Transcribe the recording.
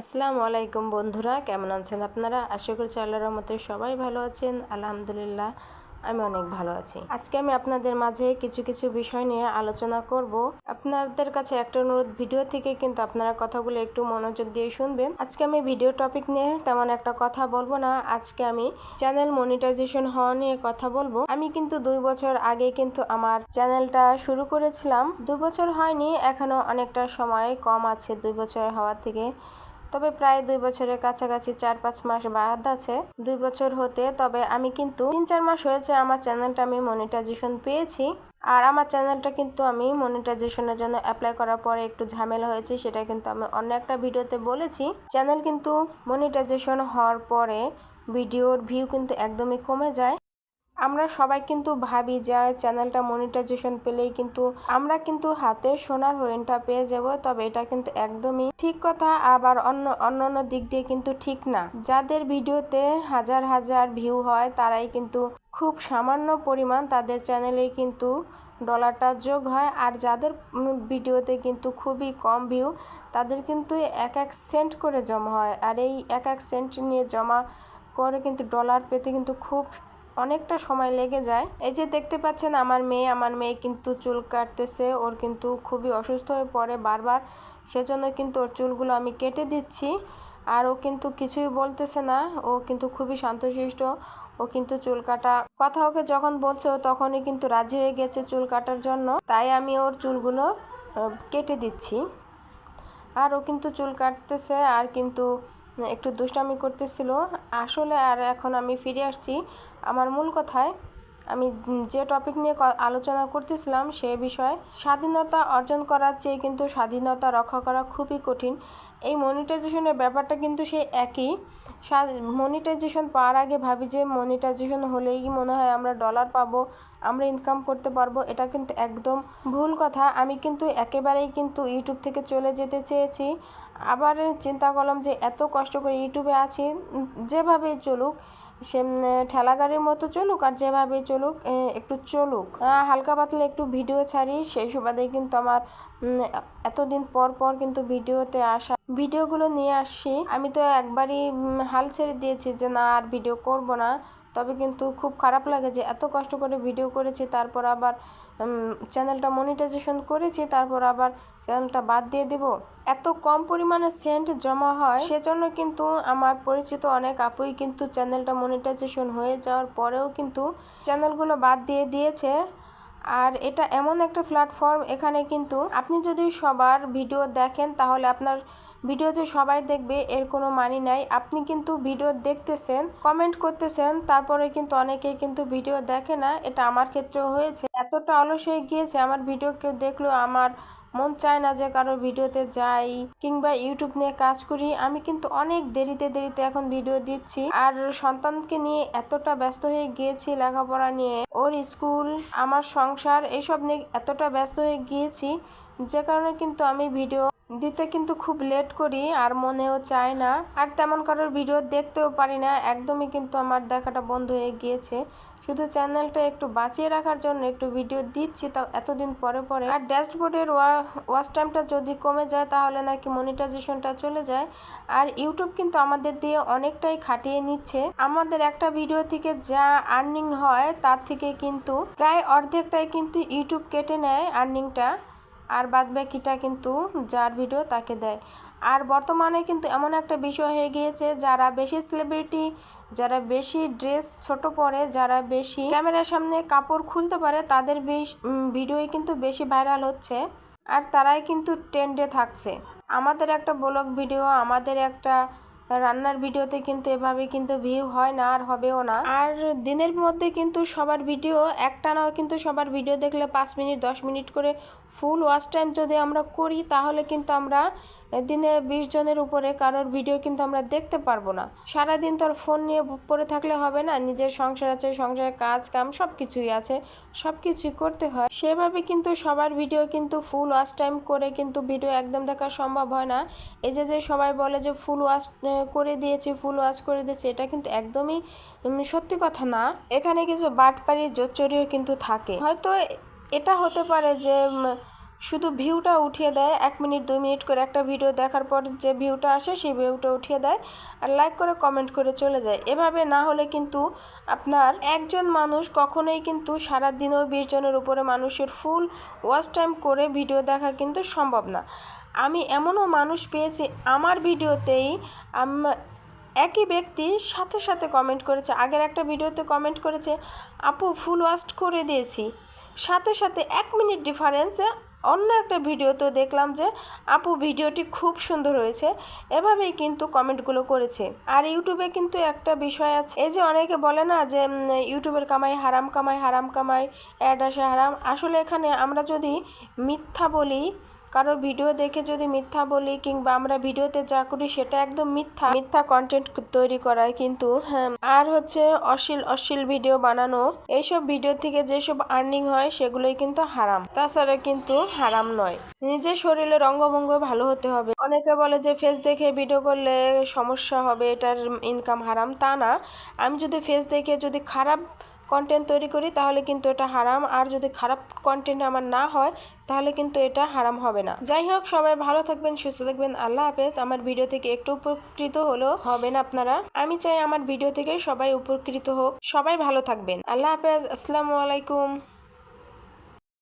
আসসালামু আলাইকুম বন্ধুরা, কেমন আছেন আপনারা? আশা করছি আল্লাহর মতে সবাই ভালো আছেন। আলহামদুলিল্লাহ, আমি অনেক ভালো আছি। আজকে আমি আপনাদের মাঝে কিছু কিছু বিষয় নিয়ে আলোচনা করব। আপনাদের কাছে একটা অনুরোধ, ভিডিও থেকে কিন্তু আপনারা কথাগুলো একটু মনোযোগ দিয়ে শুনবেন। আজকে আমি ভিডিও টপিক নিয়ে তেমন একটা কথা বলব না। আজকে আমি চ্যানেল মনিটাইজেশন হওয়া নিয়ে কথা বলব। আমি কিন্তু দুই বছর আগে কিন্তু আমার চ্যানেলটা শুরু করেছিলাম। দুই বছর হয়নি, এখনও অনেকটা সময় কম আছে, দুই বছর হওয়ার থেকে। তবে প্রায় দুই বছরের কাছাকাছি চার পাঁচ মাস বাদ আছে। দুই বছর হতে, তবে আমি কিন্তু তিন চার মাস হয়েছে আমার চ্যানেলটা আমি মনিটাইজেশন পেয়েছি। আর আমার চ্যানেলটা কিন্তু আমি মনিটাইজেশনের জন্য অ্যাপ্লাই করার পরে একটু ঝামেলা হয়েছে, সেটা কিন্তু আমি অন্য একটা ভিডিওতে বলেছি। চ্যানেল কিন্তু মনিটাইজেশন হওয়ার পরে ভিডিওর ভিউ কিন্তু একদমই কমে যায়। আমরা সবাই কিন্তু ভাবি যে চ্যানেলটা মনিটাইজেশন পেলেই কিন্তু আমরা কিন্তু হাতে সোনার হরিণটা পেয়ে যাব, তবে এটা কিন্তু একদমই ঠিক কথা। আবার অন্য অন্য অন্য দিক দিয়ে কিন্তু ঠিক না। যাদের ভিডিওতে হাজার হাজার ভিউ হয়, তারাই কিন্তু খুব সামান্য পরিমাণ তাদের চ্যানেলে কিন্তু ডলারটা যোগ হয়। আর যাদের ভিডিওতে কিন্তু খুবই কম ভিউ তাদের কিন্তু এক এক সেন্ট করে জমা হয়। আর এই এক এক সেন্ট নিয়ে জমা করে কিন্তু ডলার পেতে কিন্তু খুব অনেকটা সময় লেগে যায়। এই যে দেখতে পাচ্ছেন, আমার মেয়ে আমার মেয়ে কিন্তু চুল কাটতেছে, ওর কিন্তু খুবই অসুস্থ হয়ে পড়ে বারবার। সেজন্য কিন্তু ওর চুলগুলো আমি কেটে দিচ্ছি। আর ও কিন্তু কিছুই বলতেছে না, ও কিন্তু খুবই শান্তশিষ্ট। ও কিন্তু চুল কাটা, কথা ওকে যখন বলছে, ও তখনই কিন্তু রাজি হয়ে গেছে চুল কাটার জন্য। তাই আমি ওর চুলগুলো কেটে দিচ্ছি। আর ও কিন্তু চুল কাটতেছে, আর কিন্তু একটু দুষ্টামি করতেছিল। আসলে আর এখন আমি ফিরে আসছি। আমার মূল কথায় আমি যে টপিক নিয়ে আলোচনা করতেছিলাম সে বিষয়ে, স্বাধীনতা অর্জন করার চেয়ে কিন্তু স্বাধীনতা রক্ষা করা খুবই কঠিন। এই মনিটাইজেশনের ব্যাপারটা কিন্তু সেই একই। মনিটাইজেশন পাওয়ার আগে ভাবি যে মনিটাইজেশন হলেই মনে হয় আমরা ডলার পাবো, আমরা ইনকাম করতে পারব, এটা কিন্তু একদম ভুল কথা। আমি কিন্তু একেবারেই কিন্তু ইউটিউব থেকে চলে যেতে চেয়েছি। আবার চিন্তা করলাম যে এত কষ্ট করে ইউটিউবে আছি যেভাবেই চলুক সে ঠেলা গাড়ির মতো চলুক আর যেভাবে চলুক একটু চলুক। হালকা পাতলে একটু ভিডিও ছাড়ি, সেই সুবাদে কিন্তু আমার এতদিন পর পর কিন্তু ভিডিওতে আসা ভিডিওগুলো নিয়ে আসি। আমি তো একবারই হাল ছেড়ে দিয়েছি যে না, আর ভিডিও করব না। তবে কিন্তু খুব খারাপ লাগে যে এত কষ্ট করে ভিডিও করেছি, তারপর আবার চ্যানেলটা মনিটাইজেশন করেছি, তারপর আবার চ্যানেলটা বাদ দিয়ে দেব। এত কম পরিমাণে সেন্ট জমা হয়, সেজন্য কিন্তু আমার পরিচিত অনেক আপুই কিন্তু চ্যানেলটা মনিটাইজেশন হয়ে যাওয়ার পরেও কিন্তু চ্যানেলগুলো বাদ দিয়ে দিয়েছে। আর এটা এমন একটা প্ল্যাটফর্ম এখানে কিন্তু আপনি যদি সবার ভিডিও দেখেন, তাহলে আপনার ভিডিও যে সবাই দেখবে, এর কোনো মানি নাই। আপনি কিন্তু ভিডিও দেখতেছেন কমেন্ট করতেছেন, তারপরে কিন্তু অনেকেই কিন্তু ভিডিও দেখে না, এটা আমার ক্ষেত্রেও হয়েছে। এতটা অলস হয়ে গিয়েছে, আমার ভিডিও কেউ দেখল, আমার মন চায় না যে কারও ভিডিওতে যাই, কিংবা ইউটিউব নিয়ে কাজ করি। আমি কিন্তু অনেক দেরিতে দেরিতে এখন ভিডিও দিচ্ছি। আর সন্তানকে নিয়ে এতটা ব্যস্ত হয়ে গিয়েছি লেখাপড়া নিয়ে, ওর স্কুল, আমার সংসার এইসব নিয়ে এতটা ব্যস্ত হয়ে গিয়েছি, যে কারণে কিন্তু আমি ভিডিও দিতে কিন্তু খুব লেট করি আর মনেও চায় না। আর তেমন কারোর ভিডিও দেখতেও পারি না। একদমই কিন্তু আমার দেখাটা বন্ধ হয়ে গিয়েছে। শুধু চ্যানেলটা একটু বাঁচিয়ে রাখার জন্য একটু ভিডিও দিচ্ছি তাও এতদিন পরে পরে। আর ড্যাশবোর্ডের ওয়াশ টাইমটা যদি কমে যায় তাহলে নাকি মনিটাইজেশনটা চলে যায়। আর ইউটিউব কিন্তু আমাদের দিয়ে অনেকটাই খাটিয়ে নিচ্ছে। আমাদের একটা ভিডিও থেকে যা আর্নিং হয় তার থেকে কিন্তু প্রায় অর্ধেকটাই কিন্তু ইউটিউব কেটে নেয় আর্নিংটা আর বাদ বাকিটা কিন্তু যার ভিডিও তাকে দেয়। আর বর্তমানে কিন্তু এমন একটা বিষয় হয়ে গিয়েছে, যারা বেশি সেলিব্রিটি যারা বেশি ড্রেস ছোট পরে, যারা বেশি ক্যামেরার সামনে কাপড় খুলতে পারে, তাদের বেশ ভিডিওই কিন্তু বেশি ভাইরাল হচ্ছে আর তারাই কিন্তু ট্রেন্ডে থাকছে। আমাদের একটা ব্লগ ভিডিও আমাদের একটা রান্নার ভিডিওতে কিন্তু এভাবে কিন্তু ভিউ হয় না আর হবেও না। আর দিনের মধ্যে কিন্তু সবার ভিডিও একটা নাও কিন্তু সবার ভিডিও দেখলে পাঁচ মিনিট, দশ মিনিট করে ফুল ওয়াচ টাইম যদি আমরা করি, তাহলে কিন্তু আমরা দিনে বিশ জনের উপরে কারোর ভিডিও কিন্তু আমরা দেখতে পারব না। সারাদিন তোর ফোন নিয়ে পড়ে থাকলে হবে না, নিজের সংসার আছে সংসারের কাজ, কাম সব কিছুই আছে সব কিছুই করতে হয়। সেভাবে কিন্তু সবার ভিডিও কিন্তু ফুল ওয়াচ টাইম করে কিন্তু ভিডিও একদম দেখা সম্ভব হয় না। এই যে যে সবাই বলে যে ফুল ওয়াচ করে দিয়েছি, ফুল ওয়াশ করে দিয়েছি, এটা কিন্তু একদমই সত্যি কথা না। এখানে কিছু বাটপাড়ি জোচ্চরিও কিন্তু থাকে। হয়তো এটা হতে পারে যে শুধু ভিউটা উঠিয়ে দেয়, এক মিনিট, দুই মিনিট করে একটা ভিডিও দেখার পর যে ভিউটা আসে সেই ভিউটা উঠিয়ে দেয় আর লাইক করে, কমেন্ট করে চলে যায়। এভাবে না হলে কিন্তু আপনার একজন মানুষ কখনোই কিন্তু সারাদিনও বিশ জনের উপরে মানুষের ফুল ওয়াচ টাইম করে ভিডিও দেখা কিন্তু সম্ভব না। আমি এমনও মানুষ পেয়েছি, আমার ভিডিওতেই একই ব্যক্তি সাথে সাথে কমেন্ট করেছে, আগের একটা ভিডিওতে কমেন্ট করেছে, আপু, ফুল ওয়াস্ট করে দিয়েছি। সাথে সাথে এক মিনিট ডিফারেন্সে অন্য একটা ভিডিওতেও দেখলাম যে আপু ভিডিওটি খুব সুন্দর হয়েছে। এভাবেই কিন্তু কমেন্টগুলো করেছে। আর ইউটিউবে কিন্তু একটা বিষয় আছে। এই যে অনেকে বলে না যে ইউটিউবের কামাই হারাম কামাই হারাম, কামাই অ্যাড আসে হারাম। আসলে এখানে আমরা যদি মিথ্যা বলি কারোর ভিডিও দেখে যদি মিথ্যা বলি কিংবা আমরা ভিডিওতে যা করি সেটা একদম মিথ্যা মিথ্যা কন্টেন্ট তৈরি করায় কিন্তু হ্যাঁ। আর হচ্ছে অশ্লীল অশ্লীল ভিডিও বানানো, এইসব ভিডিও থেকে যেসব আর্নিং হয় সেগুলোই কিন্তু হারাম। তাছাড়া কিন্তু হারাম নয়। নিজের শরীরের অঙ্গভঙ্গ ভালো হতে হবে। অনেকে বলে যে ফেস দেখে ভিডিও করলে সমস্যা হবে, এটার ইনকাম হারাম। তা না। আমি যদি ফেস দেখে যদি খারাপ কন্টেন্ট তৈরি করি, তাহলে কিন্তু এটা হারাম। আর যদি খারাপ কন্টেন্ট আমার না হয়, তাহলে কিন্তু এটা হারাম হবে না। যাই হোক, সবাই ভালো থাকবেন, সুস্থ থাকবেন। আল্লাহ হাফেজ। আমার ভিডিও থেকে একটু উপকৃত হলেও হবেন আপনারা। আমি চাই আমার ভিডিও থেকে সবাই উপকৃত হোক। সবাই ভালো থাকবেন। আল্লাহ হাফেজ। আসসালামু আলাইকুম।